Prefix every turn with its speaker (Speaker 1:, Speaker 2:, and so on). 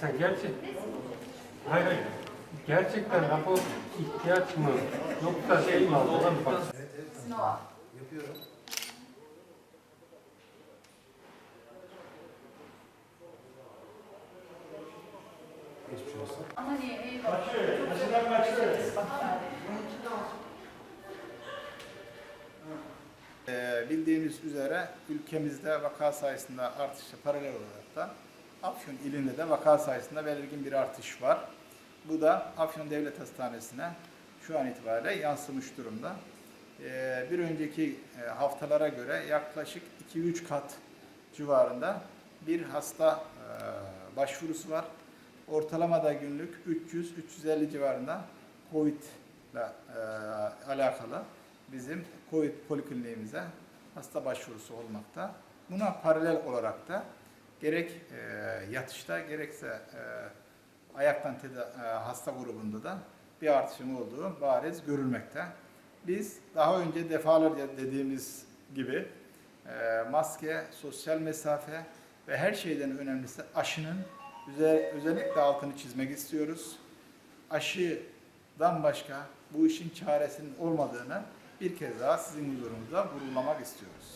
Speaker 1: Sen gerçek... Hayır hayır. Gerçekten rapor ihtiyaç mı? Yoksa şey mi aldı? Ona mı bak?
Speaker 2: Sinova.
Speaker 3: Yapıyorum. Geçmiş olsun.
Speaker 2: Ama niye? Eyvallah.
Speaker 3: Bildiğiniz üzere ülkemizde vaka sayısında artışa paralel olarak da Afyon ilinde de vaka sayısında belirgin bir artış var. Bu da Afyon Devlet Hastanesi'ne şu an itibariyle yansımış durumda. Ee, bir önceki e, haftalara göre yaklaşık 2-3 kat civarında bir hasta e, başvurusu var. Ortalamada günlük 300-350 civarında COVID ile e, alakalı bizim COVID polikliniğimize hasta başvurusu olmakta. Buna paralel olarak da gerek e, yatışta gerekse e, ayaktan teda- e, hasta grubunda da bir artışın olduğu bariz görülmekte. Biz daha önce defalarca dediğimiz gibi e, maske, sosyal mesafe ve her şeyden önemlisi aşının özel- özellikle altını çizmek istiyoruz. Aşıdan başka bu işin çaresinin olmadığını bir kez daha sizin huzurunuzda vurgulamak istiyoruz.